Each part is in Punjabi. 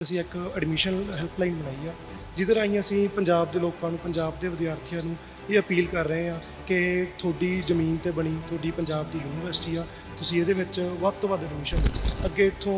ਅਸੀਂ ਇੱਕ ਐਡਮਿਸ਼ਨ ਹੈਲਪਲਾਈਨ ਬਣਾਈ ਆ, ਜਿਹਦੇ ਰਾਹੀਂ ਅਸੀਂ ਪੰਜਾਬ ਦੇ ਲੋਕਾਂ ਨੂੰ, ਪੰਜਾਬ ਦੇ ਵਿਦਿਆਰਥੀਆਂ ਨੂੰ ਇਹ ਅਪੀਲ ਕਰ ਰਹੇ ਆ ਕਿ ਤੁਹਾਡੀ ਜ਼ਮੀਨ ਤੇ ਬਣੀ ਤੁਹਾਡੀ ਪੰਜਾਬ ਦੀ ਯੂਨੀਵਰਸਿਟੀ ਆ, ਤੁਸੀਂ ਇਹਦੇ ਵਿੱਚ ਵੱਧ ਤੋਂ ਵੱਧ ਐਡਮਿਸ਼ਨ ਲਓ। ਅੱਗੇ ਇੱਥੋਂ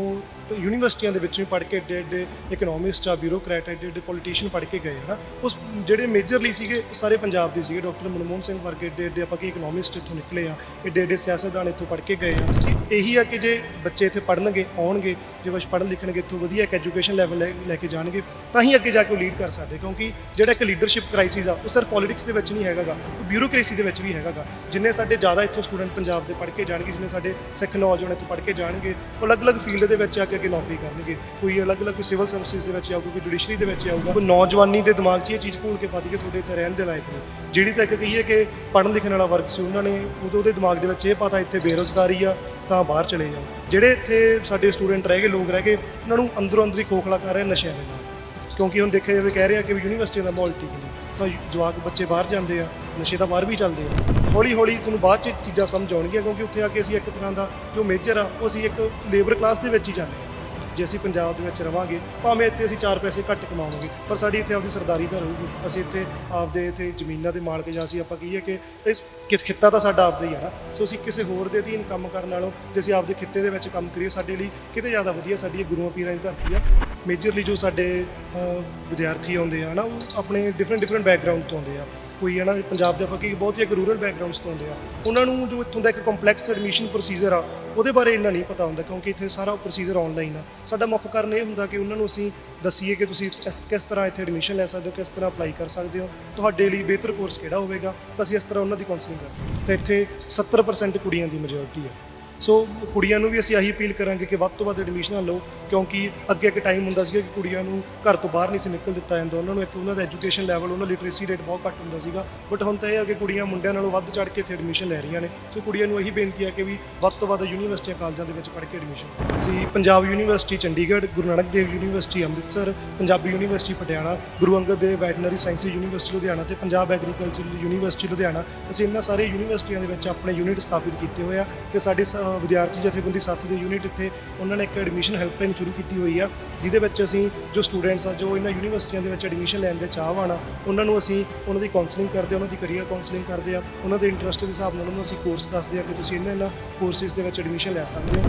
ਯੂਨੀਵਰਸਿਟੀਆਂ ਦੇ ਵਿੱਚ ਵੀ ਪੜ੍ਹ ਕੇ ਏਡੇ ਏਡੇ ਇਕਨੋਮਿਸਟ ਆ ਬਿਊਰੋਕਰੈਟ ਏਡੇ ਏਡੇ ਪੋਲੀਟੀਸ਼ੀਅਨ ਪੜ੍ਹ ਕੇ ਗਏ ਹਨਾ ਉਸ ਜਿਹੜੇ ਮੇਜਰਲੀ ਸੀਗੇ, ਉਹ ਸਾਰੇ ਪੰਜਾਬ ਦੇ ਸੀਗੇ। ਡਾਕਟਰ ਮਨਮੋਹਨ ਸਿੰਘ ਵਰਗੇ ਏਡੇ ਏਡੇ ਆਪਾਂ ਕੀ ਇਕਨੋਮਿਸਟ ਇੱਥੋਂ ਨਿਕਲੇ ਆ, ਏਡੇ ਏਡੇ ਸਿਆਸਤਦਾਨ ਇੱਥੋਂ ਪੜ੍ਹ ਕੇ ਗਏ ਆ। ਕਿ ਇਹੀ ਆ ਕਿ ਜੇ ਬੱਚੇ ਇੱਥੇ ਪੜ੍ਹਨਗੇ, ਆਉਣਗੇ, ਜੇ ਬਸ ਪੜ੍ਹਨ ਲਿਖਣਗੇ, ਇੱਥੋਂ ਵਧੀਆ ਇੱਕ ਐਜੂਕੇਸ਼ਨ ਲੈਵਲ ਲੈ ਕੇ ਜਾਣਗੇ, ਤਾਂ ਹੀ ਅੱਗੇ ਜਾ ਕੇ ਉਹ ਲੀਡ ਕਰ ਸਕਦੇ। ਕਿਉਂਕਿ ਜਿਹੜਾ ਇੱਕ ਲੀਡਰਸ਼ਿਪ ਕ੍ਰਾਈਸਿਸ ਆ, ਉਹ ਸਿਰਫ ਪੋਲਿਟਿਕਸ ਦੇ ਵਿੱਚ ਨਹੀਂ ਹੈਗਾਗਾ ਉਹ ਬਿਊਰੋਕ੍ਰੇਸੀ ਦੇ ਵਿੱਚ ਵੀ ਹੈਗਾਗਾ, ਜਿੰਨੇ ਸਾਡੇ ਜ਼ਿਆਦਾ ਇੱਥੋਂ ਸਟੂਡੈਂਟ ਪੰਜਾਬ ਦੇ ਪੜ੍ਹ ਕੇ ਜਾਣਗੇ, ਜਿੰਨੇ ਸਾਡੇ ਸਿੱਖ ਨੌਜਵਾਨ ਇੱਥੋਂ ਪੜ੍ਹ ਕੇ ਜਾਣਗੇ, ਉਹ ਅਲੱਗ-ਅਲੱਗ ਫੀਲਡ ਦੇ ਵਿੱਚ ਆ ਕੇ ਅੱਗੇ ਨੌਕਰੀ ਕਰਨਗੇ। ਕੋਈ ਅਲੱਗ-ਅਲੱਗ ਕੋਈ ਸਿਵਲ ਸਰਵਿਸਿਜ਼ ਦੇ ਵਿੱਚ ਆਊਗਾ, ਕੋਈ ਜੁਡੀਸ਼ਰੀ ਦੇ ਵਿੱਚ ਆਊਗਾ, ਕੋਈ ਨੌਜਵਾਨੀ ਦੇ ਦਿਮਾਗ 'ਚ ਇਹ ਚੀਜ਼ ਘੋਲ ਕੇ ਪਾਦੀ ਕਿ ਤੁਹਾਡੇ ਇੱਥੇ ਰਹਿਣ ਦੇ ਲਾਇਕ ਨੇ। ਜਿਹੜੀ ਤੱਕ ਕਹੀਏ ਕਿ ਪੜ੍ਹਨ ਲਿਖਣ ਵਾਲਾ ਵਰਗ ਸੀ ਉਹਨਾਂ ਨੇ, ਉਦੋਂ ਉਹਦੇ ਦਿਮਾਗ ਦੇ ਵਿੱਚ ਇਹ ਪਤਾ ਇੱਥੇ ਬੇਰੋਜ਼ਗਾਰੀ ਆ, ਤਾਂ ਬਾਹਰ ਚਲੇ ਜਾਓ। ਜਿਹੜੇ ਇੱਥੇ ਸਾਡੇ ਸਟੂਡੈਂਟ ਰਹਿ ਗਏ, ਲੋਕ ਰਹਿ ਗਏ, ਉਹਨਾਂ ਨੂੰ ਅੰਦਰੋਂ ਅੰਦਰੀ ਖੋਖਲਾ ਕਰ ਰਹੇ ਨਸ਼ਿਆਂ ਦੇ ਨਾਲ। ਕਿਉਂਕਿ ਹੁਣ ਦੇਖਿਆ ਜਾਵੇ, ਕਹਿ ਰਿਹਾ ਕਿ ਵੀ ਯੂਨੀਵਰਸਿਟੀ ਦਾ ਮਾਹੌਲ ਠੀਕ ਨਹੀਂ। ਤਾਂ ਜਵਾਕ ਬੱਚੇ ਬਾਹਰ ਜਾਂਦੇ ਆ, ਨਸ਼ੇ ਤਾਂ ਬਾਹਰ ਵੀ ਚੱਲਦੇ ਆ। ਹੌਲੀ ਹੌਲੀ ਤੁਹਾਨੂੰ ਬਾਅਦ ਚ ਚੀਜ਼ਾਂ ਸਮਝ ਆਉਣਗੀਆਂ ਕਿਉਂਕਿ ਉੱਥੇ ਆ ਕੇ ਅਸੀਂ ਇੱਕ ਤਰ੍ਹਾਂ ਦਾ ਜੋ ਮੇਜਰ ਆ, ਉਹ ਅਸੀਂ ਇੱਕ ਲੇਬਰ ਕਲਾਸ ਦੇ ਵਿੱਚ ਹੀ ਜਾਂਦੇ ਹਾਂ ਜੇ ਅਸੀਂ ਪੰਜਾਬ ਦੇ ਵਿੱਚ ਰਵਾਂਗੇ, ਭਾਵੇਂ ਇੱਥੇ ਅਸੀਂ 4 ਪੈਸੇ ਘੱਟ ਕਮਾਵਾਂਗੇ, ਪਰ ਸਾਡੀ ਇੱਥੇ ਆਪਦੀ ਸਰਦਾਰੀ ਤਾਂ ਰਹੂਗੀ। ਅਸੀਂ ਇੱਥੇ ਆਪਦੇ ਇੱਥੇ ਜ਼ਮੀਨਾਂ ਦੇ ਮਾਲਕ ਜਾਂ ਅਸੀਂ ਆਪਾਂ ਕਹੀਏ ਕਿ ਇਸ ਖਿ- ਖਿੱਤਾ ਤਾਂ ਸਾਡਾ ਆਪਦਾ ਹੀ ਆ ਨਾ। ਸੋ ਅਸੀਂ ਕਿਸੇ ਹੋਰ ਦੇ ਅਧੀਨ ਕੰਮ ਕਰਨ ਨਾਲੋਂ, ਜੇ ਅਸੀਂ ਆਪਦੇ ਖਿੱਤੇ ਦੇ ਵਿੱਚ ਕੰਮ ਕਰੀਏ, ਸਾਡੇ ਲਈ ਕਿਤੇ ਜ਼ਿਆਦਾ ਵਧੀਆ ਸਾਡੀ ਗੁਰੂਆਂ ਪੀਰਾਂ ਦੀ ਧਰਤੀ ਆ। ਮੇਜਰਲੀ ਜੋ ਸਾਡੇ ਵਿਦਿਆਰਥੀ ਆਉਂਦੇ ਆ ਨਾ ਉਹ ਆਪਣੇ ਡਿਫਰੈਂਟ ਡਿਫਰੈਂਟ ਬੈਕਗ੍ਰਾਉਂਡ ਤੋਂ ਆਉਂਦੇ ਆ। ਕੋਈ ਹੈ ਨਾ ਪੰਜਾਬ ਦੇ ਆਪਾਂ ਕੀ ਬਹੁਤ ਹੀ ਇੱਕ ਰੂਰਲ ਬੈਕਗ੍ਰਾਉਂਡਸ ਤੋਂ ਆਉਂਦੇ ਆ। ਉਹਨਾਂ ਨੂੰ ਜੋ ਇੱਥੋਂ ਦਾ ਇੱਕ ਕੰਪਲੈਕਸ ਐਡਮਿਸ਼ਨ ਪ੍ਰੋਸੀਜਰ ਆ, ਉਹਦੇ ਬਾਰੇ ਇੰਨਾ ਨਹੀਂ ਪਤਾ ਹੁੰਦਾ, ਕਿਉਂਕਿ ਇੱਥੇ ਸਾਰਾ ਪ੍ਰੋਸੀਜਰ ਆਨਲਾਈਨ ਆ। ਸਾਡਾ ਮੁੱਖ ਕਾਰਨ ਇਹ ਹੁੰਦਾ ਕਿ ਉਹਨਾਂ ਨੂੰ ਅਸੀਂ ਦੱਸੀਏ ਕਿ ਤੁਸੀਂ ਕਿਸ ਕਿਸ ਤਰ੍ਹਾਂ ਇੱਥੇ ਐਡਮਿਸ਼ਨ ਲੈ ਸਕਦੇ ਹੋ, ਕਿਸ ਤਰ੍ਹਾਂ ਅਪਲਾਈ ਕਰ ਸਕਦੇ ਹੋ। ਤੁਹਾਡੇ ਲਈ ਬਿਹਤਰ ਕੋਰਸ ਕਿਹੜਾ ਹੋਵੇਗਾ, ਤਾਂ ਅਸੀਂ ਇਸ ਤਰ੍ਹਾਂ ਉਹਨਾਂ ਦੀ ਕਾਉਂਸਲਿੰਗ ਕਰਦੇ ਹਾਂ। ਤੇ ਇੱਥੇ 70% ਕੁੜੀਆਂ ਦੀ ਮੈਜੋਰਟੀ ਹੈ ਸੋ ਕੁੜੀਆਂ ਨੂੰ ਵੀ ਅਸੀਂ ਆਹੀ ਅਪੀਲ ਕਰਾਂਗੇ ਕਿ ਵੱਧ ਤੋਂ ਵੱਧ ਐਡਮਿਸ਼ਨਾਂ ਲਓ, ਕਿਉਂਕਿ ਅੱਗੇ ਇੱਕ ਟਾਈਮ ਹੁੰਦਾ ਸੀਗਾ ਕਿ ਕੁੜੀਆਂ ਨੂੰ ਘਰ ਤੋਂ ਬਾਹਰ ਨਹੀਂ ਸੀ ਨਿਕਲ ਦਿੱਤਾ ਜਾਂਦਾ। ਉਹਨਾਂ ਨੂੰ ਇੱਕ ਉਹਨਾਂ ਦਾ ਐਜੂਕੇਸ਼ਨ ਲੈਵਲ ਉਹਨਾਂ ਲਿਟਰੇਸੀ ਰੇਟ ਬਹੁਤ ਘੱਟ ਹੁੰਦਾ ਸੀਗਾ। ਬਟ ਹੁਣ ਤਾਂ ਇਹ ਆ ਕਿ ਕੁੜੀਆਂ ਮੁੰਡਿਆਂ ਨਾਲੋਂ ਵੱਧ ਚੜ ਕੇ ਇੱਥੇ ਐਡਮਿਸ਼ਨ ਲੈ ਰਹੀਆਂ ਨੇ। ਸੋ ਕੁੜੀਆਂ ਨੂੰ ਇਹੀ ਬੇਨਤੀ ਹੈ ਕਿ ਵੀ ਵੱਧ ਤੋਂ ਵੱਧ ਯੂਨੀਵਰਸਿਟੀਆਂ ਕਾਲਜਾਂ ਦੇ ਵਿੱਚ ਪੜ੍ਹ ਕੇ ਐਡਮਿਸ਼ਨ ਅਸੀਂ Punjab university Chandigarh, Guru Nanak Dev university Amritsar, Punjabi university Patiala, Guru Angad Dev veterinary sciences university Ludhiana ਤੇ ਪੰਜਾਬ ਐਗਰੀਕਲਚਰ ਯੂਨੀਵਰਸਿਟੀ ਲੁਧਿਆਣਾ। ਅਸੀਂ ਇਹਨਾਂ ਸਾਰੇ ਯੂਨੀਵਰਸਿਟੀਆਂ ਦੇ ਵਿੱਚ ਆਪਣੇ ਯੂਨਿਟ ਸਥਾਪਿਤ ਕੀਤੇ ਹੋਏ ਆ ਤੇ ਸਾਡੇ ਸ- ਵਿਦਿਆਰਥੀ ਜਥੇਬੰਦੀ ਸਾਥੀ ਦੇ ਯੂਨਿਟ ਇੱਥੇ ਉਹਨਾਂ ਨੇ ਇੱਕ ਐਡਮਿਸ਼ਨ ਹੈਲਪਲਾਈਨ ਸ਼ੁਰੂ ਕੀਤੀ ਹੋਈ ਆ, ਜਿਹਦੇ ਵਿੱਚ ਅਸੀਂ ਜੋ ਸਟੂਡੈਂਟਸ ਆ, ਜੋ ਇਹਨਾਂ ਯੂਨੀਵਰਸਿਟੀਆਂ ਦੇ ਵਿੱਚ ਐਡਮਿਸ਼ਨ ਲੈਣ ਦੇ ਚਾਹਵਾਨ ਆ, ਉਹਨਾਂ ਨੂੰ ਅਸੀਂ ਉਹਨਾਂ ਦੀ ਕਾਉਂਸਲਿੰਗ ਕਰਦੇ ਆ, ਉਹਨਾਂ ਦੀ ਕੈਰੀਅਰ ਕਾਉਂਸਲਿੰਗ ਕਰਦੇ ਆ, ਉਹਨਾਂ ਦੇ ਇੰਟਰਸਟ ਦੇ ਹਿਸਾਬ ਨਾਲ ਉਹਨਾਂ ਨੂੰ ਅਸੀਂ ਕੋਰਸ ਦੱਸਦੇ ਆ ਕਿ ਤੁਸੀਂ ਇਹਨਾਂ ਇਹਨਾਂ ਕੋਰਸਿਸ ਦੇ ਵਿੱਚ ਐਡਮਿਸ਼ਨ ਲੈ ਸਕਦੇ ਹੋ।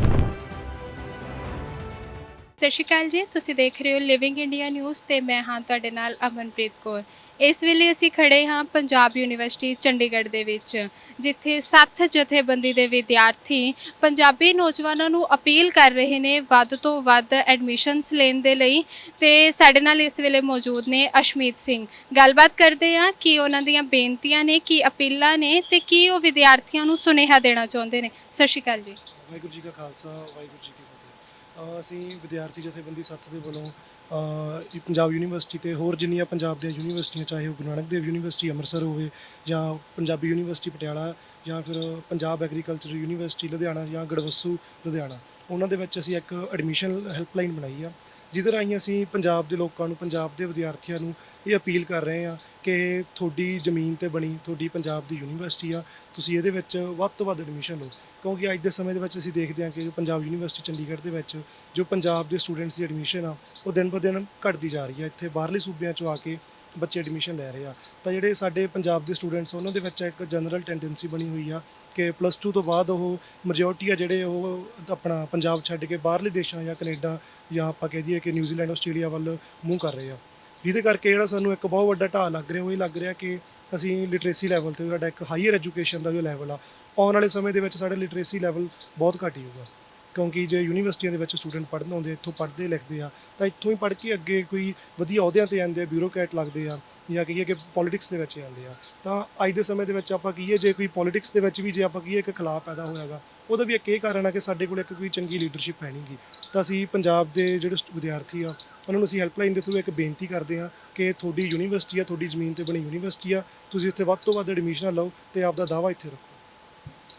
ਸਤਿ ਸ਼੍ਰੀ ਅਕਾਲ ਜੀ, ਤੁਸੀਂ ਦੇਖ ਰਹੇ ਹੋ ਲਿਵਿੰਗ ਇੰਡੀਆ ਨਿਊਜ਼ ਤੇ ਮੈਂ ਹਾਂ ਤੁਹਾਡੇ ਨਾਲ ਅਮਨਪ੍ਰੀਤ ਕੌਰ। ਇਸ ਵੇਲੇ ਅਸੀਂ ਖੜੇ ਹਾਂ ਪੰਜਾਬ ਯੂਨੀਵਰਸਿਟੀ ਚੰਡੀਗੜ੍ਹ ਦੇ ਵਿੱਚ, ਜਿੱਥੇ ਸੱਤ ਜਥੇਬੰਦੀ ਦੇ ਵਿਦਿਆਰਥੀ ਪੰਜਾਬੀ ਨੌਜਵਾਨਾਂ ਨੂੰ ਅਪੀਲ ਕਰ ਰਹੇ ਨੇ ਵੱਧ ਤੋਂ ਵੱਧ ਐਡਮਿਸ਼ਨਸ ਲੈਣ ਦੇ ਲਈ ਤੇ ਸਾਡੇ ਨਾਲ ਇਸ ਵੇਲੇ ਮੌਜੂਦ ਨੇ ਅਸ਼ਮੀਤ ਸਿੰਘ। ਗੱਲਬਾਤ ਕਰਦੇ ਹਾਂ ਕਿ ਉਹਨਾਂ ਦੀਆਂ ਬੇਨਤੀਆਂ ਨੇ, ਕੀ ਅਪੀਲਾਂ ਨੇ ਤੇ ਕੀ ਉਹ ਵਿਦਿਆਰਥੀਆਂ ਨੂੰ ਸੁਨੇਹਾ ਦੇਣਾ ਚਾਹੁੰਦੇ ਨੇ। ਸਤਿ ਸ਼੍ਰੀ ਅਕਾਲ ਜੀ। ਵਾਹਿਗੁਰੂ ਜੀ ਕਾ ਖਾਲਸਾ, ਵਾਹਿਗੁਰੂ ਜੀ ਕੀ ਫਤਿਹ। ਅਸੀਂ ਵਿਦਿਆਰਥੀ ਜਥੇਬੰਦੀ ਸੱਤ ਦੇ ਵੱਲੋਂ ਇਹ ਪੰਜਾਬ ਯੂਨੀਵਰਸਿਟੀ ਤੇ ਹੋਰ ਜਿੰਨੀਆਂ ਪੰਜਾਬ ਦੀਆਂ ਯੂਨੀਵਰਸਿਟੀਆਂ, ਚਾਹੇ ਉਹ ਗੁਰੂ ਨਾਨਕ ਦੇਵ ਯੂਨੀਵਰਸਿਟੀ, ਅੰਮ੍ਰਿਤਸਰ ਹੋਵੇ ਜਾਂ ਪੰਜਾਬੀ ਯੂਨੀਵਰਸਿਟੀ, ਪਟਿਆਲਾ ਜਾਂ ਫਿਰ ਪੰਜਾਬ ਐਗਰੀਕਲਚਰ ਯੂਨੀਵਰਸਿਟੀ, ਲੁਧਿਆਣਾ ਜਾਂ ਗੜਵੱਸੂ, ਲੁਧਿਆਣਾ, ਉਹਨਾਂ ਦੇ ਵਿੱਚ ਅਸੀਂ ਇੱਕ ਐਡਮਿਸ਼ਨ ਹੈਲਪਲਾਈਨ ਬਣਾਈ ਆ। ਜਿਹਦੇ ਰਾਹੀਂ ਅਸੀਂ ਪੰਜਾਬ ਦੇ ਲੋਕਾਂ ਨੂੰ, ਪੰਜਾਬ ਦੇ ਵਿਦਿਆਰਥੀਆਂ ਨੂੰ ਇਹ ਅਪੀਲ ਕਰ ਰਹੇ ਹਾਂ ਕਿ ਤੁਹਾਡੀ ਜ਼ਮੀਨ ਤੇ ਬਣੀ, ਤੁਹਾਡੀ ਪੰਜਾਬ ਦੀ ਯੂਨੀਵਰਸਿਟੀ ਆ, ਤੁਸੀਂ ਇਹਦੇ ਵਿੱਚ ਵੱਧ ਤੋਂ ਵੱਧ ਐਡਮਿਸ਼ਨ ਲਓ। ਕਿਉਂਕਿ ਅੱਜ ਦੇ ਸਮੇਂ ਦੇ ਵਿੱਚ ਅਸੀਂ ਦੇਖਦੇ ਹਾਂ ਕਿ ਜੋ ਪੰਜਾਬ ਯੂਨੀਵਰਸਿਟੀ ਚੰਡੀਗੜ੍ਹ ਦੇ ਵਿੱਚ ਜੋ ਪੰਜਾਬ ਦੇ ਸਟੂਡੈਂਟਸ ਦੀ ਐਡਮਿਸ਼ਨ ਆ, ਉਹ ਦਿਨ ਬ ਦਿਨ ਘਟਦੀ ਜਾ ਰਹੀ ਹੈ ਇੱਥੇ ਬਾਹਰਲੇ ਸੂਬਿਆਂ ਚੋਂ ਆ ਕੇ ਬੱਚੇ ਐਡਮਿਸ਼ਨ ਲੈ ਰਹੇ ਆ। ਤਾਂ ਜਿਹੜੇ ਸਾਡੇ ਪੰਜਾਬ ਦੇ ਸਟੂਡੈਂਟਸ ਉਹਨਾਂ ਦੇ ਵਿੱਚ ਇੱਕ ਜਨਰਲ ਟੈਂਡੈਂਸੀ ਬਣੀ ਹੋਈ ਆ ਕਿ ਪਲੱਸ 2 ਤੋਂ ਬਾਅਦ ਉਹ ਮੈਜੋਰਟੀ ਆ ਜਿਹੜੇ ਉਹ ਆਪਣਾ ਪੰਜਾਬ ਛੱਡ ਕੇ ਬਾਹਰਲੇ ਦੇਸ਼ਾਂ ਜਾਂ ਕੈਨੇਡਾ ਜਾਂ ਆਪਾਂ ਕਹਿ ਦਈਏ ਕਿ ਨਿਊਜ਼ੀਲੈਂਡ ਆਸਟ੍ਰੇਲੀਆ ਵੱਲ ਮੂੰਹ ਕਰ ਰਹੇ ਆ। ਜਿਹਦੇ ਕਰਕੇ ਜਿਹੜਾ ਸਾਨੂੰ ਇੱਕ ਬਹੁਤ ਵੱਡਾ ਢਾਹ ਲੱਗ ਰਿਹਾ, ਉਹ ਇਹ ਲੱਗ ਰਿਹਾ ਕਿ ਅਸੀਂ ਲਿਟਰੇਸੀ ਲੈਵਲ ਤੇ ਸਾਡਾ ਇੱਕ ਹਾਈਅਰ ਐਜੂਕੇਸ਼ਨ ਦਾ ਜੋ ਲੈਵਲ ਆ, ਆਉਣ ਵਾਲੇ ਸਮੇਂ ਦੇ ਵਿੱਚ ਸਾਡਾ ਲਿਟਰੇਸੀ ਲੈਵਲ ਬਹੁਤ ਘੱਟ ਹੀ ਹੋਊਗਾ। ਕਿਉਂਕਿ ਜੇ ਯੂਨੀਵਰਸਿਟੀਆਂ ਦੇ ਵਿੱਚ ਸਟੂਡੈਂਟ ਪੜ੍ਹਨ ਆਉਂਦੇ, ਇੱਥੋਂ ਪੜ੍ਹਦੇ ਲਿਖਦੇ ਆ, ਤਾਂ ਇੱਥੋਂ ਹੀ ਪੜ੍ਹ ਕੇ ਅੱਗੇ ਕੋਈ ਵਧੀਆ ਅਹੁਦਿਆਂ ਤੇ ਆਉਂਦੇ ਆ ਬਿਊਰੋਕਰੈਟ ਲੱਗਦੇ ਆ, ਜਾਂ ਕਹੀਏ ਕਿ ਪੋਲਿਟਿਕਸ ਦੇ ਵਿੱਚ ਆਉਂਦੇ ਆ। ਤਾਂ ਅੱਜ ਦੇ ਸਮੇਂ ਦੇ ਵਿੱਚ ਆਪਾਂ ਕਹੀਏ ਜੇ ਕੋਈ ਪੋਲਿਟਿਕਸ ਦੇ ਵਿੱਚ ਵੀ ਜੇ ਆਪਾਂ ਕਹੀਏ ਇੱਕ ਖਿਲਾਫ ਪੈਦਾ ਹੋਇਆਗਾ ਉਹਦਾ ਵੀ ਇੱਕ ਇਹ ਕਾਰਨ ਆ ਕਿ ਸਾਡੇ ਕੋਲ ਇੱਕ ਕੋਈ ਚੰਗੀ ਲੀਡਰਸ਼ਿਪ ਹੈ ਨਹੀਂਗੀ ਤਾਂ ਅਸੀਂ ਪੰਜਾਬ ਦੇ ਜਿਹੜੇ ਸਟ- ਵਿਦਿਆਰਥੀ ਆ, ਉਹਨਾਂ ਨੂੰ ਅਸੀਂ ਹੈਲਪਲਾਈਨ ਦੇ ਥਰੂ ਇੱਕ ਬੇਨਤੀ ਕਰਦੇ ਹਾਂ ਕਿ ਤੁਹਾਡੀ ਯੂਨੀਵਰਸਿਟੀ ਆ, ਤੁਹਾਡੀ ਜ਼ਮੀਨ ਤੇ ਬਣੀ ਯੂਨੀਵਰਸਿਟੀ ਆ, ਤੁਸੀਂ ਇੱਥੇ ਵੱਧ ਤੋਂ ਵੱਧ ਐਡਮਿਸ਼ਨ ਲਓ ਤੇ ਆਪਦਾ ਦਾਅਵਾ ਇੱਥੇ ਰੱਖੋ।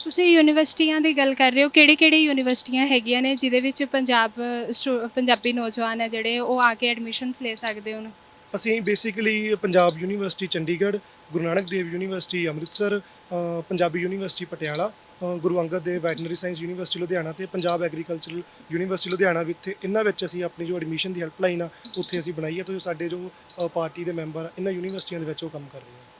ਤੁਸੀਂ ਯੂਨੀਵਰਸਿਟੀਆਂ ਦੀ ਗੱਲ ਕਰ ਰਹੇ ਹੋ ਕਿਹੜੇ ਕਿਹੜੀ ਯੂਨੀਵਰਸਿਟੀਆਂ ਹੈਗੀਆਂ ਨੇ ਜਿਹਦੇ ਵਿੱਚ ਪੰਜਾਬ ਸਟੂ- ਪੰਜਾਬੀ ਨੌਜਵਾਨ ਹੈ ਜਿਹੜੇ ਉਹ ਆ ਕੇ ਐਡਮਿਸ਼ਨਸ ਲੈ ਸਕਦੇ ਹੋਣ? ਅਸੀਂ basically Punjab university Chandigarh Guru Nanak Dev university Amritsar ਅ, ਪੰਜਾਬੀ ਯੂਨੀਵਰਸਿਟੀ ਪਟਿਆਲਾ ਅ, Guru Angad Dev veterinary science university Ludhiana ਤੇ ਪੰਜਾਬ ਐਗਰੀਕਲਚਰਲ ਯੂਨੀਵਰਸਿਟੀ ਲੁਧਿਆਣਾ ਵਿੱਚ ਇਹਨਾਂ ਵਿੱਚ ਅਸੀਂ ਆਪਣੀ ਜੋ ਐਡਮਿਸ਼ਨ ਦੀ ਹੈਲਪਲਾਈਨ ਆ ਉੱਥੇ ਅਸੀਂ ਬਣਾਈ ਹੈ ਤੇ ਜੋ ਸਾਡੇ ਜੋ ਅ, ਪਾਰਟੀ ਦੇ ਮੈਂਬਰ ਆ, ਇਹਨਾਂ ਯੂਨੀਵਰਸਿਟੀਆਂ ਦੇ ਵਿੱਚ ਉਹ ਕੰਮ ਕਰ ਰਹੇ ਆ।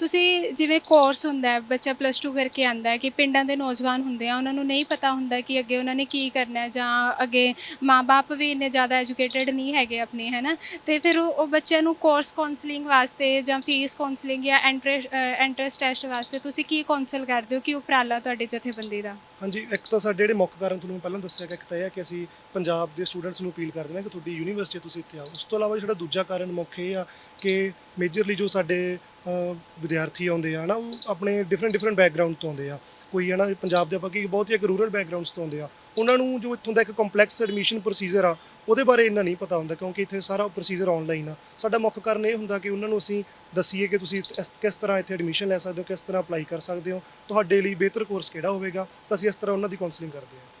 ਤੁਸੀਂ ਜਿਵੇਂ ਕੋਰਸ ਹੁੰਦਾ ਹੈ, ਬੱਚਾ ਪਲੱਸ 2 ਕਰਕੇ ਆਂਦਾ ਹੈ ਕਿ ਪਿੰਡਾਂ ਦੇ ਨੌਜਵਾਨ ਹੁੰਦੇ ਆ, ਉਹਨਾਂ ਨੂੰ ਨਹੀਂ ਪਤਾ ਹੁੰਦਾ ਕਿ ਅੱਗੇ ਉਹਨਾਂ ਨੇ ਕੀ ਕਰਨਾ ਹੈ ਜਾਂ ਅੱਗੇ ਮਾਪੇ ਵੀ ਇੰਨੇ ਜ਼ਿਆਦਾ ਐਜੂਕੇਟਿਡ ਨਹੀਂ ਹੈਗੇ ਆਪਣੇ, ਹੈਨਾ? ਤੇ ਫਿਰ ਉਹ ਬੱਚਿਆਂ ਨੂੰ ਕੋਰਸ ਕਾਉਂਸਲਿੰਗ ਵਾਸਤੇ ਜਾਂ ਫੀਸ ਕਾਉਂਸਲਿੰਗ ਜਾਂ ਐਂਟਰੈਂਸ ਟੈਸਟ ਵਾਸਤੇ ਤੁਸੀਂ ਕੀ ਕਾਉਂਸਲ ਕਰਦੇ ਹੋ? ਕਿ ਉਪਰਾਲਾ ਤੁਹਾਡੇ ਜਥੇਬੰਦੀ ਦਾ? ਹਾਂਜੀ, ਇੱਕ ਤਾਂ ਸਾਡੇ ਜਿਹੜੇ ਮੁੱਖ ਕਾਰਨ ਤੁਹਾਨੂੰ ਮੈਂ ਪਹਿਲਾਂ ਦੱਸਿਆ ਕਿ ਇੱਕ ਤਾਂ ਇਹ ਹੈ ਕਿ ਅਸੀਂ ਪੰਜਾਬ ਦੇ ਸਟੂਡੈਂਟਸ ਨੂੰ ਅਪੀਲ ਕਰਦੇ ਹਾਂ ਕਿ ਤੁਹਾਡੀ ਯੂਨੀਵਰਸਿਟੀ ਤੁਸੀਂ ਇੱਥੇ ਆਓ। ਉਸ ਤੋਂ ਇਲਾਵਾ ਜਿਹੜਾ ਦੂਜਾ ਕਾਰਨ ਮੁੱਖ ਇਹ ਆ ਕਿ ਮੇਜਰਲੀ ਜੋ ਸਾਡੇ ਵਿਦਿਆਰਥੀ ਆਉਂਦੇ ਆ ਨਾ ਉਹ ਆਪਣੇ ਡਿਫਰੈਂਟ ਡਿਫਰੈਂਟ ਬੈਕਗ੍ਰਾਉਂਡ ਤੋਂ ਆਉਂਦੇ ਆ। ਕੋਈ ਹੈ ਨਾ ਪੰਜਾਬ ਦੇ ਆਪਾਂ ਕੀ ਬਹੁਤ ਹੀ ਇੱਕ ਰੂਰਲ ਬੈਕਗ੍ਰਾਉਂਡਸ ਤੋਂ ਆਉਂਦੇ ਆ। ਉਹਨਾਂ ਨੂੰ ਜੋ ਇੱਥੋਂ ਦਾ ਇੱਕ ਕੰਪਲੈਕਸ ਐਡਮਿਸ਼ਨ ਪ੍ਰੋਸੀਜਰ ਆ, ਉਹਦੇ ਬਾਰੇ ਇੰਨਾ ਨਹੀਂ ਪਤਾ ਹੁੰਦਾ, ਕਿਉਂਕਿ ਇੱਥੇ ਸਾਰਾ ਪ੍ਰੋਸੀਜਰ ਆਨਲਾਈਨ ਆ। ਸਾਡਾ ਮੁੱਖ ਕਾਰਨ ਇਹ ਹੁੰਦਾ ਕਿ ਉਹਨਾਂ ਨੂੰ ਅਸੀਂ ਦੱਸੀਏ ਕਿ ਤੁਸੀਂ ਇਸ- ਕਿਸ ਤਰ੍ਹਾਂ ਇੱਥੇ ਐਡਮਿਸ਼ਨ ਲੈ ਸਕਦੇ ਹੋ, ਕਿਸ ਤਰ੍ਹਾਂ ਅਪਲਾਈ ਕਰ ਸਕਦੇ ਹੋ। ਤੁਹਾਡੇ ਲਈ ਬਿਹਤਰ ਕੋਰਸ ਕਿਹੜਾ ਹੋਵੇਗਾ, ਤਾਂ ਅਸੀਂ ਇਸ ਤਰ੍ਹਾਂ ਉਹਨਾਂ ਦੀ ਕਾਉਂਸਲਿੰਗ ਕਰਦੇ ਹਾਂ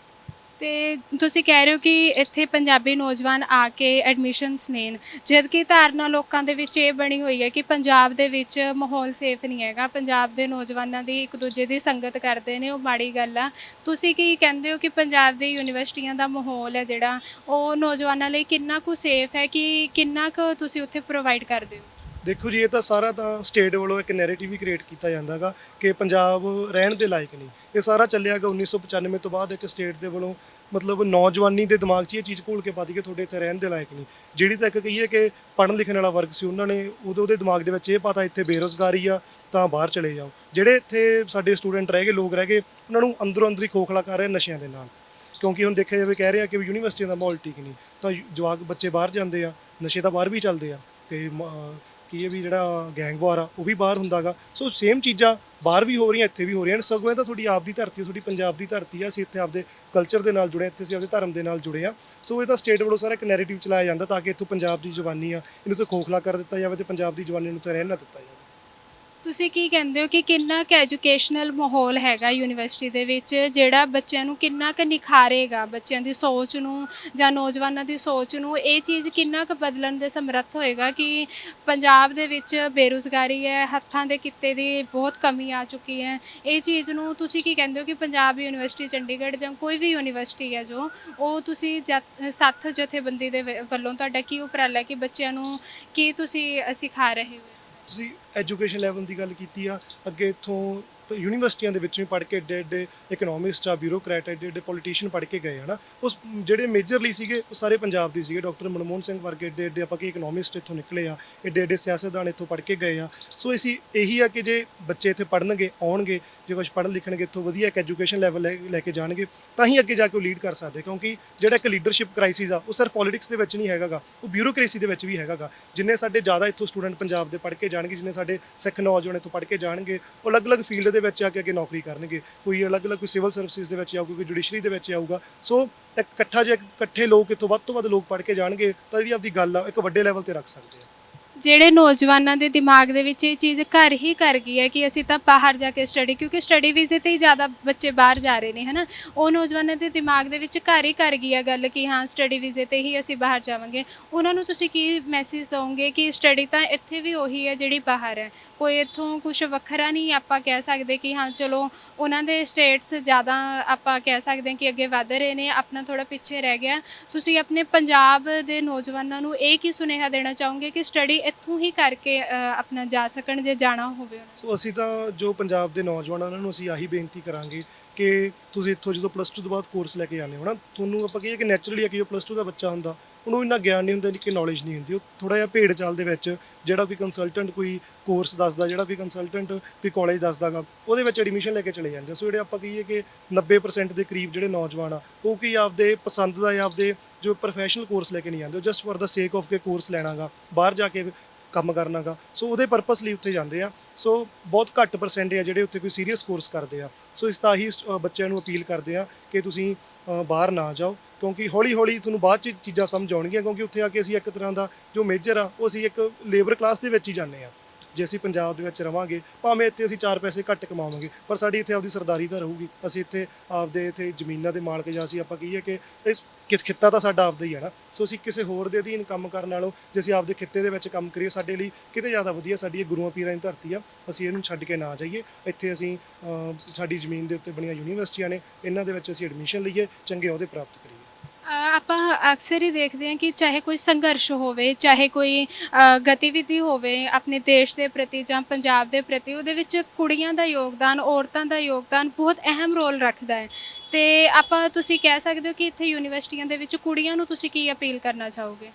ਤੇ ਤੁਸੀਂ ਕਹਿ ਰਹੇ ਹੋ ਕਿ ਇੱਥੇ ਪੰਜਾਬੀ ਨੌਜਵਾਨ ਆ ਕੇ ਐਡਮਿਸ਼ਨਸ ਲੈਣ ਜਦ ਕਿ ਧਾਰਨਾ ਲੋਕਾਂ ਦੇ ਵਿੱਚ ਇਹ ਬਣੀ ਹੋਈ ਹੈ ਕਿ ਪੰਜਾਬ ਦੇ ਵਿੱਚ ਮਾਹੌਲ ਸੇਫ ਨਹੀਂ ਹੈਗਾ, ਪੰਜਾਬ ਦੇ ਨੌਜਵਾਨਾਂ ਦੀ ਇੱਕ ਦੂਜੇ ਦੀ ਸੰਗਤ ਕਰਦੇ ਨੇ, ਉਹ ਮਾੜੀ ਗੱਲ ਆ। ਤੁਸੀਂ ਕੀ ਕਹਿੰਦੇ ਹੋ ਕਿ ਪੰਜਾਬ ਦੇ ਯੂਨੀਵਰਸਿਟੀਆਂ ਦਾ ਮਾਹੌਲ ਹੈ ਜਿਹੜਾ, ਉਹ ਨੌਜਵਾਨਾਂ ਲਈ ਕਿੰਨਾ ਕੁ ਸੇਫ ਹੈ ਕਿ ਕਿੰਨਾ ਕੁ ਤੁਸੀਂ ਉੱਥੇ ਪ੍ਰੋਵਾਈਡ ਕਰਦੇ ਹੋ? ਦੇਖੋ ਜੀ, ਇਹ ਤਾਂ ਸਾਰਾ ਤਾਂ ਸਟੇਟ ਵੱਲੋਂ ਇੱਕ ਨੈਰੇਟਿਵ ਹੀ ਕ੍ਰੀਏਟ ਕੀਤਾ ਜਾਂਦਾਗਾ ਕਿ ਪੰਜਾਬ ਰਹਿਣ ਦੇ ਲਾਇਕ ਨਹੀਂ। ਇਹ ਸਾਰਾ ਚੱਲਿਆਗਾ 1995 ਤੋਂ ਬਾਅਦ ਇੱਕ ਸਟੇਟ ਦੇ ਵੱਲੋਂ, ਮਤਲਬ ਨੌਜਵਾਨੀ ਦੇ ਦਿਮਾਗ 'ਚ ਇਹ ਚੀਜ਼ ਘੋਲ ਕੇ ਪਾ ਪਾਤੀ ਕਿ ਤੁਹਾਡੇ ਇੱਥੇ ਰਹਿਣ ਦੇ ਲਾਇਕ ਨਹੀਂ। ਜਿਹੜੀ ਤੱਕ ਕਹੀਏ ਕਿ ਪੜ੍ਹਨ ਲਿਖਣ ਵਾਲਾ ਵਰਗ ਸੀ, ਉਹਨਾਂ ਨੇ ਉਦੋਂ ਉਹਦੇ ਦਿਮਾਗ ਦੇ ਵਿੱਚ ਇਹ ਪਤਾ, ਇੱਥੇ ਬੇਰੋਜ਼ਗਾਰੀ ਆ, ਤਾਂ ਬਾਹਰ ਚਲੇ ਜਾਓ। ਜਿਹੜੇ ਇੱਥੇ ਸਾਡੇ ਸਟੂਡੈਂਟ ਰਹਿ ਗਏ, ਲੋਕ ਰਹਿ ਗਏ, ਉਹਨਾਂ ਨੂੰ ਅੰਦਰੋਂ ਅੰਦਰ ਹੀ ਖੋਖਲਾ ਕਰ ਰਹੇ ਨਸ਼ਿਆਂ ਦੇ ਨਾਲ। ਕਿਉਂਕਿ ਹੁਣ ਦੇਖਿਆ ਜਾਵੇ, ਕਹਿ ਰਿਹਾ ਕਿ ਵੀ ਯੂਨੀਵਰਸਿਟੀਆਂ ਦਾ ਮਾਹੌਲ ਠੀਕ ਨਹੀਂ, ਤਾਂ ਜਵਾਕ ਬੱਚੇ ਬਾਹਰ ਜਾਂਦੇ ਆ, ਨਸ਼ੇ ਤਾਂ ਬਾਹਰ ਵੀ ਚੱਲਦੇ ਆ, ਤੇ ਮ- ਕਿ ਇਹ ਵੀ ਜਿਹੜਾ ਗੈਂਗ ਵਾਰ ਆ ਉਹ ਵੀ ਬਾਹਰ ਹੁੰਦਾਗਾ। ਸੋ ਸੇਮ ਚੀਜ਼ਾਂ ਬਾਹਰ ਵੀ ਹੋ ਰਹੀਆਂ ਇੱਥੇ ਵੀ ਹੋ ਰਹੀਆਂ ਨੇ। ਸਗੋਂ ਇਹ ਤਾਂ ਤੁਹਾਡੀ ਆਪ ਦੀ ਧਰਤੀ ਤੁਹਾਡੀ ਪੰਜਾਬ ਦੀ ਧਰਤੀ ਆ। ਅਸੀਂ ਇੱਥੇ ਆਪਦੇ ਕਲਚਰ ਦੇ ਨਾਲ ਜੁੜੇ ਹਾਂ, ਇੱਥੇ ਅਸੀਂ ਆਪਦੇ ਧਰਮ ਦੇ ਨਾਲ ਜੁੜੇ ਆ ਸੋ ਇਹ ਤਾਂ ਸਟੇਟ ਵੱਲੋਂ ਸਾਰਾ ਇੱਕ ਨੈਰੇਟਿਵ ਚਲਾਇਆ ਜਾਂਦਾ ਤਾਂ ਕਿ ਇੱਥੋਂ ਪੰਜਾਬ ਦੀ ਜਵਾਨੀ ਆ ਇਹਨੂੰ ਤਾਂ ਖੋਖਲਾ ਕਰ ਦਿੱਤਾ ਜਾਵੇ ਤੇ ਪੰਜਾਬ ਦੀ ਜਵਾਨੀ ਨੂੰ ਤਾਂ ਰਹਿਣ ਨਾ ਦਿੱਤਾ ਜਾਵੇ। ਤੁਸੀਂ ਕੀ ਕਹਿੰਦੇ ਹੋ ਕਿ ਕਿੰਨਾ ਕੁ ਐਜੂਕੇਸ਼ਨਲ ਮਾਹੌਲ ਹੈਗਾ ਯੂਨੀਵਰਸਿਟੀ ਦੇ ਵਿੱਚ, ਜਿਹੜਾ ਬੱਚਿਆਂ ਨੂੰ ਕਿੰਨਾ ਕੁ ਨਿਖਾਰੇਗਾ? ਬੱਚਿਆਂ ਦੀ ਸੋਚ ਨੂੰ ਜਾਂ ਨੌਜਵਾਨਾਂ ਦੀ ਸੋਚ ਨੂੰ ਇਹ ਚੀਜ਼ ਕਿੰਨਾ ਕੁ ਬਦਲਣ ਦੇ ਸਮਰੱਥ ਹੋਏਗਾ ਕਿ ਪੰਜਾਬ ਦੇ ਵਿੱਚ ਬੇਰੁਜ਼ਗਾਰੀ ਹੈ, ਹੱਥਾਂ ਦੇ ਕਿੱਤੇ ਦੀ ਬਹੁਤ ਕਮੀ ਆ ਚੁੱਕੀ ਹੈ। ਇਹ ਚੀਜ਼ ਨੂੰ ਤੁਸੀਂ ਕੀ ਕਹਿੰਦੇ ਹੋ ਕਿ ਪੰਜਾਬ ਯੂਨੀਵਰਸਿਟੀ, ਚੰਡੀਗੜ੍ਹ ਜਾਂ ਕੋਈ ਵੀ ਯੂਨੀਵਰਸਿਟੀ ਹੈ ਜੋ, ਉਹ ਤੁਸੀਂ ਜਥ- ਸੱਥ ਜਥੇਬੰਦੀ ਦੇ ਵ- ਵੱਲੋਂ ਤੁਹਾਡਾ ਕੀ ਉਪਰਾਲਾ ਕਿ ਬੱਚਿਆਂ ਨੂੰ ਕੀ ਤੁਸੀਂ ਸਿਖਾ ਰਹੇ ਹੋ? ਤੁਸੀਂ ਐਜੂਕੇਸ਼ਨ ਲੈਵਲ ਦੀ ਗੱਲ ਕੀਤੀ ਆ ਅੱਗੇ ਇੱਥੋਂ ਯੂਨੀਵਰਸਿਟੀਆਂ ਦੇ ਵਿੱਚ ਵੀ ਪੜ੍ਹ ਕੇ ਏਡੇ ਏਡੇ ਇਕਨੋਮਿਸਟ ਆ ਬਿਊਰੋਕਰੈਟ ਏਡੇ ਏਡੇ ਪੋਲੀਟੀਸ਼ੀਅਨ ਪੜ੍ਹ ਕੇ ਗਏ, ਹਨਾ। ਉਸ ਜਿਹੜੇ ਮੇਜਰਲੀ ਸੀਗੇ, ਉਹ ਸਾਰੇ ਪੰਜਾਬ ਦੇ ਸੀਗੇ। ਡਾਕਟਰ ਮਨਮੋਹਨ ਸਿੰਘ ਵਰਗੇ ਏਡੇ ਏਡੇ ਆਪਾਂ ਕਿ ਇਕਨੋਮਿਸਟ ਇੱਥੋਂ ਨਿਕਲੇ ਆ, ਏਡੇ ਏਡੇ ਸਿਆਸਤਦਾਨ ਇੱਥੋਂ ਪੜ੍ਹ ਕੇ ਗਏ ਆ। ਸੋ ਅਸੀਂ ਇਹੀ ਆ ਕਿ ਜੇ ਬੱਚੇ ਇੱਥੇ ਪੜ੍ਹਨਗੇ, ਆਉਣਗੇ, ਜੇ ਕੁਝ ਪੜ੍ਹਨ ਲਿਖਣਗੇ, ਇੱਥੋਂ ਵਧੀਆ ਇੱਕ ਐਜੂਕੇਸ਼ਨ ਲੈਵਲ ਲੈ ਕੇ ਜਾਣਗੇ, ਤਾਂ ਹੀ ਅੱਗੇ ਜਾ ਕੇ ਉਹ ਲੀਡ ਕਰ ਸਕਦੇ ਕਿਉਂਕਿ ਜਿਹੜਾ ਇੱਕ ਲੀਡਰਸ਼ਿਪ ਕ੍ਰਾਈਸਿਸ ਆ, ਉਹ ਸਿਰਫ ਪੋਲਿਟਿਕਸ ਦੇ ਵਿੱਚ ਨਹੀਂ ਹੈਗਾਗਾ, ਉਹ ਬਿਊਰੋਕ੍ਰੇਸੀ ਦੇ ਵਿੱਚ ਵੀ ਹੈਗਾਗਾ। ਜਿੰਨੇ ਸਾਡੇ ਜ਼ਿਆਦਾ ਇੱਥੋਂ ਸਟੂਡੈਂਟ ਪੰਜਾਬ ਦੇ ਪੜ੍ਹ ਕੇ ਜਾਣਗੇ, ਜਿੰਨੇ ਸਾਡੇ ਸਿੱਖ ਨੌਜਵਾਨ ਇੱਥੋਂ ਪੜ੍ਹ ਕੇ ਜਾਣਗੇ, ਉਹ ਅਲੱਗ-ਅਲੱਗ ਫੀਲਡ ਦੇ ਦੇ ਵਿੱਚ ਆ ਕੇ ਅੱਗੇ ਨੌਕਰੀ ਕਰਨਗੇ, ਕੋਈ ਅਲੱਗ-ਅਲੱਗ ਕੋਈ ਸਿਵਲ ਸਰਵਿਸਿਜ਼ ਦੇ ਵਿੱਚ ਆਊਗਾ, ਕੋਈ ਜੁਡੀਸ਼ਰੀ ਦੇ ਵਿੱਚ ਆਊਗਾ। ਸੋ ਇਕੱਠਾ ਜੇ ਇਕੱਠੇ ਲੋਕ, ਇੱਥੋਂ ਵੱਧ ਤੋਂ ਵੱਧ ਲੋਕ ਪੜ੍ਹ ਕੇ ਜਾਣਗੇ, ਤਾਂ ਜਿਹੜੀ ਆਪਦੀ ਗੱਲ ਆ ਇੱਕ ਵੱਡੇ ਲੈਵਲ ਤੇ ਰੱਖ ਸਕਦੇ ਆ। ਜਿਹੜੇ ਨੌਜਵਾਨਾਂ ਦੇ ਦਿਮਾਗ ਦੇ ਵਿੱਚ ਇਹ ਚੀਜ਼ ਘਰ ਹੀ ਕਰ ਗਈ ਹੈ ਕਿ ਅਸੀਂ ਤਾਂ ਬਾਹਰ ਜਾ ਕੇ ਸਟੱਡੀ ਕਿਉਂਕਿ ਸਟੱਡੀ ਵੀਜ਼ੇ ਤੇ ਹੀ ਜ਼ਿਆਦਾ ਬੱਚੇ ਬਾਹਰ ਜਾ ਰਹੇ ਨੇ, ਹਨਾ? ਉਹ ਨੌਜਵਾਨਾਂ ਦੇ ਦਿਮਾਗ ਦੇ ਵਿੱਚ ਘਰ ਹੀ ਕਰ ਗਈ ਹੈ ਗੱਲ ਕਿ ਹਾਂ ਸਟੱਡੀ ਵੀਜ਼ੇ ਤੇ ਹੀ ਅਸੀਂ ਬਾਹਰ ਜਾਵਾਂਗੇ। ਉਹਨਾਂ ਨੂੰ ਤੁਸੀਂ ਕੀ ਮੈਸੇਜ ਦਵੋਗੇ ਕਿ ਸਟੱਡੀ ਤਾਂ ਇੱਥੇ ਵੀ ਉਹੀ ਹੈ ਜਿਹੜੀ ਬਾਹਰ ਹੈ? ਕੋਈ ਇੱਥੋਂ ਕੁਝ ਵੱਖਰਾ ਨਹੀਂ ਆਪਾਂ ਕਹਿ ਸਕਦੇ ਕਿ ਹਾਂ, ਚਲੋ ਉਹਨਾਂ ਦੇ ਸਟੇਟਸ ਜ਼ਿਆਦਾ ਆਪਾਂ ਕਹਿ ਸਕਦੇ ਹਾਂ ਕਿ ਅੱਗੇ ਵਧ ਰਹੇ ਨੇ, ਆਪਣਾ ਥੋੜਾ ਪਿੱਛੇ ਰਹਿ ਗਿਆ। ਤੁਸੀਂ ਆਪਣੇ ਪੰਜਾਬ ਦੇ ਨੌਜਵਾਨਾਂ ਨੂੰ ਇਹ ਕੀ ਸੁਨੇਹਾ ਦੇਣਾ ਚਾਹੋਗੇ ਕਿ ਸਟੱਡੀ ਇੱਥੋਂ ਹੀ ਕਰਕੇ ਆਪਣਾ ਜਾ ਸਕਣ ਜੇ ਜਾਣਾ ਹੋਵੇ ਉਹਨਾਂ ਸੋ ਅਸੀਂ ਤਾਂ ਜੋ ਪੰਜਾਬ ਦੇ ਨੌਜਵਾਨ ਆ ਉਹਨਾਂ ਨੂੰ ਅਸੀਂ ਆਹੀ ਬੇਨਤੀ ਕਰਾਂਗੇ ਕਿ ਤੁਸੀਂ ਇੱਥੋਂ ਜਦੋਂ ਪਲੱਸ 2 ਤੋਂ ਬਾਅਦ ਕੋਰਸ ਲੈ ਕੇ ਜਾਂਦੇ ਹੋ ਨਾ, ਤੁਹਾਨੂੰ ਆਪਾਂ ਕਹੀਏ ਕਿ ਨੈਚੁਰਲੀ ਆ ਕਿ ਜੋ ਪਲੱਸ 2 ਦਾ ਬੱਚਾ ਹੁੰਦਾ ਉਹਨੂੰ ਇੰਨਾ ਗਿਆਨ ਨਹੀਂ ਹੁੰਦਾ ਕਿ ਨੌਲੇਜ ਨਹੀਂ ਹੁੰਦੀ ਉਹ ਥੋੜਾ ਜਿਹਾ ਭੇਡ ਚਾਲ ਦੇ ਵਿੱਚ ਜਿਹੜਾ ਕੋਈ ਕੰਸਲਟੈਂਟ ਕੋਈ ਕੋਰਸ ਦੱਸਦਾ, ਜਿਹੜਾ ਕੋਈ ਕੰਸਲਟੈਂਟ ਕੋਈ ਕਾਲਜ ਦੱਸਦਾਗਾ ਉਹਦੇ ਵਿੱਚ ਐਡਮਿਸ਼ਨ ਲੈ ਕੇ ਚਲੇ ਜਾਂਦੇ ਆ। ਸੋ ਜਿਹੜੇ ਆਪਾਂ ਕਹੀਏ ਕਿ 90% ਦੇ ਕਰੀਬ ਜਿਹੜੇ ਨੌਜਵਾਨ ਆ, ਉਹ ਕੀ ਆਪਦੇ ਪਸੰਦ ਦਾ ਜਾਂ ਆਪਦੇ ਜੋ ਪ੍ਰੋਫੈਸ਼ਨਲ ਕੋਰਸ ਲੈ ਕੇ ਨਹੀਂ ਜਾਂਦੇ ਜਸਟ ਫॉर ਦਾ ਸੇਕ ਆਫ ਕੇ ਕੋਰਸ ਲੈਣਾਗਾ ਬਾਹਰ ਜਾ ਕੇ ਕੰਮ ਕਰਨਾਗਾ। ਸੋ ਉਹਦੇ ਪਰਪਸ ਲਈ ਉੱਥੇ ਜਾਂਦੇ ਆ। ਸੋ ਬਹੁਤ ਘੱਟ ਪਰਸੈਂਟ ਆ ਜਿਹੜੇ ਉੱਥੇ ਕੋਈ ਸੀਰੀਅਸ ਕੋਰਸ ਕਰਦੇ ਆ। ਸੋ ਇਸ ਤਾਂ ਹੀ ਅ, ਬੱਚਿਆਂ ਨੂੰ ਅਪੀਲ ਕਰਦੇ ਆ ਕਿ ਤੁਸੀਂ ਅ, ਬਾਹਰ ਨਾ ਜਾਓ। ਕਿਉਂਕਿ ਹੌਲੀ ਹੌਲੀ ਤੁਹਾਨੂੰ ਬਾਅਦ ਚ ਚੀਜ਼ਾਂ ਸਮਝ ਆਉਣਗੀਆਂ ਕਿਉਂਕਿ ਉੱਥੇ ਆ ਕੇ ਅਸੀਂ ਇੱਕ ਤਰ੍ਹਾਂ ਦਾ ਜੋ ਮੇਜਰ ਆ ਉਹ ਅਸੀਂ ਇੱਕ ਲੇਬਰ ਕਲਾਸ ਦੇ ਵਿੱਚ ਹੀ ਜਾਂਦੇ ਆ। ਜੇ ਅਸੀਂ ਪੰਜਾਬ ਦੇ ਵਿੱਚ ਰਵਾਂਗੇ ਭਾਵੇਂ ਇੱਥੇ ਅਸੀਂ 4 ਪੈਸੇ ਘੱਟ ਕਮਾਵਾਂਗੇ ਪਰ ਸਾਡੀ ਇੱਥੇ ਆਪਦੀ ਸਰਦਾਰੀ ਤਾਂ ਰਹੂਗੀ। ਅਸੀਂ ਇੱਥੇ ਆਪਦੇ ਇੱਥੇ ਜ਼ਮੀਨਾਂ ਦੇ ਮਾਲਕ ਜਾਂ ਅਸੀਂ ਆਪਾਂ ਕਹੀਏ ਕਿ ਇਸ ਕਿ ਖਿੱਤਾ ਤਾਂ ਸਾਡਾ ਆਪਦਾ ਹੀ ਹੈ ਨਾ। ਸੋ ਅਸੀਂ ਕਿਸੇ ਹੋਰ ਦੇ ਅਧੀਨ ਕੰਮ ਕਰਨ ਨਾਲੋਂ, ਜੇ ਅਸੀਂ ਆਪਦੇ ਖਿੱਤੇ ਦੇ ਵਿੱਚ ਕੰਮ ਕਰੀਏ, ਸਾਡੇ ਲਈ ਕਿਤੇ ਜ਼ਿਆਦਾ ਵਧੀਆ ਸਾਡੀ ਇਹ ਗੁਰੂਆਂ ਪੀਰਾਂ ਦੀ ਧਰਤੀ ਆ, ਅਸੀਂ ਇਹਨੂੰ ਛੱਡ ਕੇ ਨਾ ਜਾਈਏ। ਇੱਥੇ ਅਸੀਂ ਸਾਡੀ ਜ਼ਮੀਨ ਦੇ ਉੱਤੇ ਬਣੀਆਂ ਯੂਨੀਵਰਸਿਟੀਆਂ ਨੇ, ਇਹਨਾਂ ਦੇ ਵਿੱਚ ਅਸੀਂ ਐਡਮਿਸ਼ਨ ਲਈਏ, ਚੰਗੇ ਅਹੁਦੇ ਪ੍ਰਾਪਤ ਕਰੀਏ। ਅ, ਆਪਾਂ ਅਕਸਰ ਹੀ ਦੇਖਦੇ ਹਾਂ ਕਿ ਚਾਹੇ ਕੋਈ ਸੰਘਰਸ਼ ਹੋਵੇ ਚਾਹੇ ਕੋਈ ਅ, ਗਤੀਵਿਧੀ ਹੋਵੇ ਆਪਣੇ ਦੇਸ਼ ਦੇ ਪ੍ਰਤੀ ਜਾਂ ਪੰਜਾਬ ਦੇ ਪ੍ਰਤੀ ਉਹਦੇ ਵਿੱਚ ਕੁੜੀਆਂ ਦਾ ਯੋਗਦਾਨ ਔਰਤਾਂ ਦਾ ਯੋਗਦਾਨ ਬਹੁਤ ਅਹਿਮ ਰੋਲ ਰੱਖਦਾ ਹੈ। ਤੇ ਆਪਾਂ ਤੁਸੀਂ ਕਹਿ ਸਕਦੇ ਹੋ ਕਿ ਇੱਥੇ ਯੂਨੀਵਰਸਿਟੀਆਂ ਦੇ ਵਿੱਚ ਕੁੜੀਆਂ ਨੂੰ ਤੁਸੀਂ ਕੀ ਅਪੀਲ ਕਰਨਾ ਚਾਹੋਗੇ?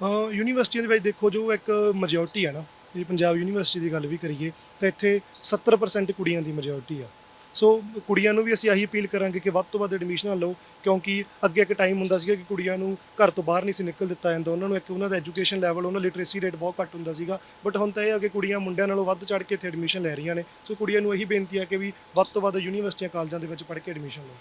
ਅ, ਯੂਨੀਵਰਸਿਟੀਆਂ ਦੇ ਵਿੱਚ ਦੇਖੋ ਜੋ ਇੱਕ ਮੈਜੋਰਟੀ ਹੈ ਨਾ ਜੇ ਪੰਜਾਬ ਯੂਨੀਵਰਸਿਟੀ ਦੀ ਗੱਲ ਵੀ ਕਰੀਏ ਤਾਂ ਇੱਥੇ 70% ਕੁੜੀਆਂ ਦੀ ਮੈਜੋਰਟੀ ਆ। ਸੋ ਕੁੜੀਆਂ ਨੂੰ ਵੀ ਅਸੀਂ ਆਹੀ ਅਪੀਲ ਕਰਾਂਗੇ ਕਿ ਵੱਧ ਤੋਂ ਵੱਧ ਐਡਮਿਸ਼ਨਾਂ ਲਓ, ਕਿਉਂਕਿ ਅੱਗੇ ਇੱਕ ਟਾਈਮ ਹੁੰਦਾ ਸੀਗਾ ਕਿ ਕੁੜੀਆਂ ਨੂੰ ਘਰ ਤੋਂ ਬਾਹਰ ਨਹੀਂ ਸੀ ਨਿਕਲ ਦਿੱਤਾ ਜਾਂਦਾ। ਉਹਨਾਂ ਨੂੰ ਇੱਕ ਉਹਨਾਂ ਦਾ ਐਜੂਕੇਸ਼ਨ ਲੈਵਲ ਉਹਨਾਂ ਲਿਟਰੇਸੀ ਰੇਟ ਬਹੁਤ ਘੱਟ ਹੁੰਦਾ ਸੀਗਾ। ਬਟ ਹੁਣ ਤਾਂ ਇਹ ਆ ਕਿ ਕੁੜੀਆਂ ਮੁੰਡਿਆਂ ਨਾਲੋਂ ਵੱਧ ਚੜ੍ਹ ਕੇ ਇੱਥੇ ਐਡਮਿਸ਼ਨ ਲੈ ਰਹੀਆਂ ਨੇ। ਸੋ ਕੁੜੀਆਂ ਨੂੰ ਇਹੀ ਬੇਨਤੀ ਹੈ ਕਿ ਵੀ ਵੱਧ ਤੋਂ ਵੱਧ ਯੂਨੀਵਰਸਿਟੀਆਂ, ਕਾਲਜਾਂ ਦੇ ਵਿੱਚ ਪੜ੍ਹ ਕੇ ਐਡਮਿਸ਼ਨ ਲਓ।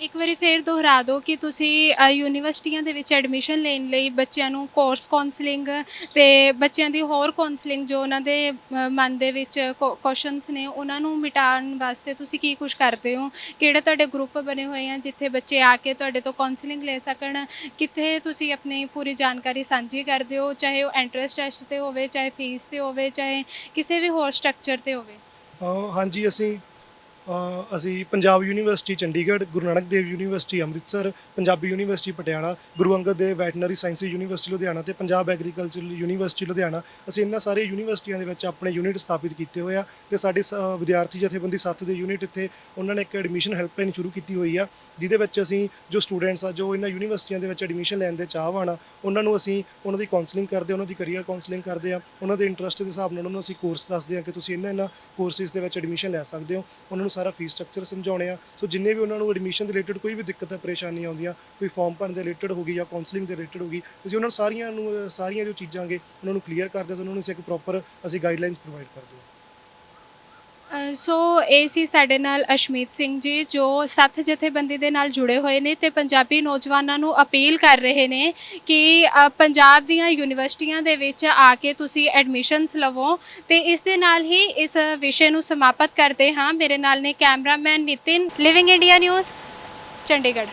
ਇੱਕ ਵਾਰੀ ਫੇਰ ਦੁਹਰਾ ਦਿਓ ਕਿ ਤੁਸੀਂ ਅ, ਯੂਨੀਵਰਸਿਟੀਆਂ ਦੇ ਵਿੱਚ ਐਡਮਿਸ਼ਨ ਲੈਣ ਲਈ ਬੱਚਿਆਂ ਨੂੰ ਕੋਰਸ ਕਾਉਂਸਲਿੰਗ ਤੇ ਬੱਚਿਆਂ ਦੀ ਹੋਰ ਕਾਉਂਸਲਿੰਗ ਜੋ ਉਹਨਾਂ ਦੇ ਅ, ਮਨ ਦੇ ਵਿੱਚ ਕੁਐਸਚਨਸ ਨੇ ਉਹਨਾਂ ਨੂੰ ਮਿਟਾਉਣ ਵਾਸਤੇ ਤੁਸੀਂ ਕੀ ਕੁਝ ਕਰਦੇ ਹੋ? ਕਿਹੜੇ ਤੁਹਾਡੇ ਗਰੁੱਪ ਬਣੇ ਹੋਏ ਆ ਜਿੱਥੇ ਬੱਚੇ ਆ ਕੇ ਤੁਹਾਡੇ ਤੋਂ ਕਾਉਂਸਲਿੰਗ ਲੈ ਸਕਣ? ਕਿੱਥੇ ਤੁਸੀਂ ਆਪਣੀ ਪੂਰੀ ਜਾਣਕਾਰੀ ਸਾਂਝੀ ਕਰਦੇ ਹੋ? ਚਾਹੇ ਉਹ ਐਂਟਰੈਂਸ ਟੈਸਟ ਤੇ ਹੋਵੇ ਚਾਹੇ ਫੀਸ ਤੇ ਹੋਵੇ ਚਾਹੇ ਕਿਸੇ ਵੀ ਹੋਰ ਸਟਰਕਚਰ ਤੇ ਹੋਵੇ? ਅ, ਹਾਂਜੀ ਅਸੀਂ ਅਸੀਂ Punjab university, Chandigarh, Guru Nanak Dev university, Amritsar, Punjabi university, Patiala, Guru Angad Dev veterinary science university, Ludhiana ਤੇ ਪੰਜਾਬ ਐਗਰੀਕਲਚਰਲ ਯੂਨੀਵਰਸਿਟੀ, ਲੁਧਿਆਣਾ। ਅਸੀਂ ਇਹਨਾਂ ਸਾਰੇ ਯੂਨੀਵਰਸਿਟੀਆਂ ਦੇ ਵਿੱਚ ਆਪਣੇ ਯੂਨਿਟ ਸਥਾਪਿਤ ਕੀਤੇ ਹੋਏ ਆ ਤੇ ਸਾਡੇ ਸ- ਵਿਦਿਆਰਥੀ ਜਥੇਬੰਦੀ ਸੱਤ ਦੇ ਯੂਨਿਟ ਇੱਥੇ ਉਹਨਾਂ ਨੇ ਇੱਕ ਐਡਮਿਸ਼ਨ ਹੈਲਪਲਾਈਨ ਸ਼ੁਰੂ ਕੀਤੀ ਹੋਈ ਆ, ਜਿਹਦੇ ਵਿੱਚ ਅਸੀਂ ਜੋ ਸਟੂਡੈਂਟਸ ਆ, ਜੋ ਇਹਨਾਂ ਯੂਨੀਵਰਸਿਟੀਆਂ ਦੇ ਵਿੱਚ ਐਡਮਿਸ਼ਨ ਲੈਣ ਦੇ ਚਾਹਵਾਨ ਆ, ਉਹਨਾਂ ਨੂੰ ਅਸੀਂ ਉਹਨਾਂ ਦੀ ਕਾਉਂਸਲਿੰਗ ਕਰਦੇ ਆ, ਉਹਨਾਂ ਦੀ ਕੈਰੀਅਰ ਕਾਉਂਸਲਿੰਗ ਕਰਦੇ ਆ, ਉਹਨਾਂ ਦੇ ਇੰਟਰਸਟ ਦੇ ਹਿਸਾਬ ਨਾਲ ਉਹਨਾਂ ਨੂੰ ਅਸੀਂ ਕੋਰਸ ਦੱਸਦੇ ਆ ਕਿ ਤੁਸੀਂ ਇਹਨਾਂ ਇਹਨਾਂ ਕੋਰਸਿਸ ਦੇ ਵਿੱਚ ਐਡਮਿਸ਼ਨ ਲੈ ਸਕਦੇ ਹੋ, ਉਹਨਾਂ ਨੂੰ ਸਾਰਾ ਫੀਸ ਸਟਰਕਚਰ ਸਮਝਾਉਣੇ ਆ। ਸੋ ਜਿੰਨੇ ਵੀ ਉਹਨਾਂ ਨੂੰ ਐਡਮਿਸ਼ਨ ਦੇ ਰਿਲੇਟਡ ਕੋਈ ਵੀ ਦਿੱਕਤ ਹੈ ਪਰੇਸ਼ਾਨੀ ਆਉਂਦੀਆਂ, ਕੋਈ ਫਾਰਮ ਭਰਨ ਦੇ ਰਿਲੇਟਡ ਹੋ ਗਈ ਜਾਂ ਕਾਉਂਸਲਿੰਗ ਦੇ ਰਿਲੇਟਡ ਹੋ ਗਈ, ਅਸੀਂ ਉਹਨਾਂ ਸਾਰੀਆਂ ਨੂੰ, ਸਾਰੀਆਂ ਜੋ ਚੀਜ਼ਾਂ ਗੇ ਉਹਨਾਂ ਨੂੰ ਕਲੀਅਰ ਕਰਦੇ ਤੇ ਉਹਨਾਂ ਨੂੰ ਅਸੀਂ ਇੱਕ ਪ੍ਰੋਪਰ ਅਸੀਂ ਗਾਈਡਲਾਈਨਸ ਪ੍ਰੋਵਾਈਡ ਕਰਦੇ ਹਾਂ। ਸੋ ਇਹ ਸੀ ਸਾਡੇ ਨਾਲ ਅਸ਼ਮੀਤ ਸਿੰਘ ਜੀ, ਜੋ ਸੱਤ ਜਥੇਬੰਦੀ ਦੇ ਨਾਲ ਜੁੜੇ ਹੋਏ ਨੇ ਤੇ ਪੰਜਾਬੀ ਨੌਜਵਾਨਾਂ ਨੂੰ ਅਪੀਲ ਕਰ ਰਹੇ ਨੇ ਕਿ ਪੰਜਾਬ ਦੀਆਂ ਯੂਨੀਵਰਸਿਟੀਆਂ ਦੇ ਵਿੱਚ ਆ ਕੇ ਤੁਸੀਂ ਐਡਮਿਸ਼ਨਸ ਲਵੋ ਤੇ ਇਸ ਦੇ ਨਾਲ ਹੀ ਇਸ ਵਿਸ਼ੇ ਨੂੰ ਸਮਾਪਤ ਕਰਦੇ ਹਾਂ। ਮੇਰੇ ਨਾਲ ਨੇ cameraman Nitin living India news Chandigarh.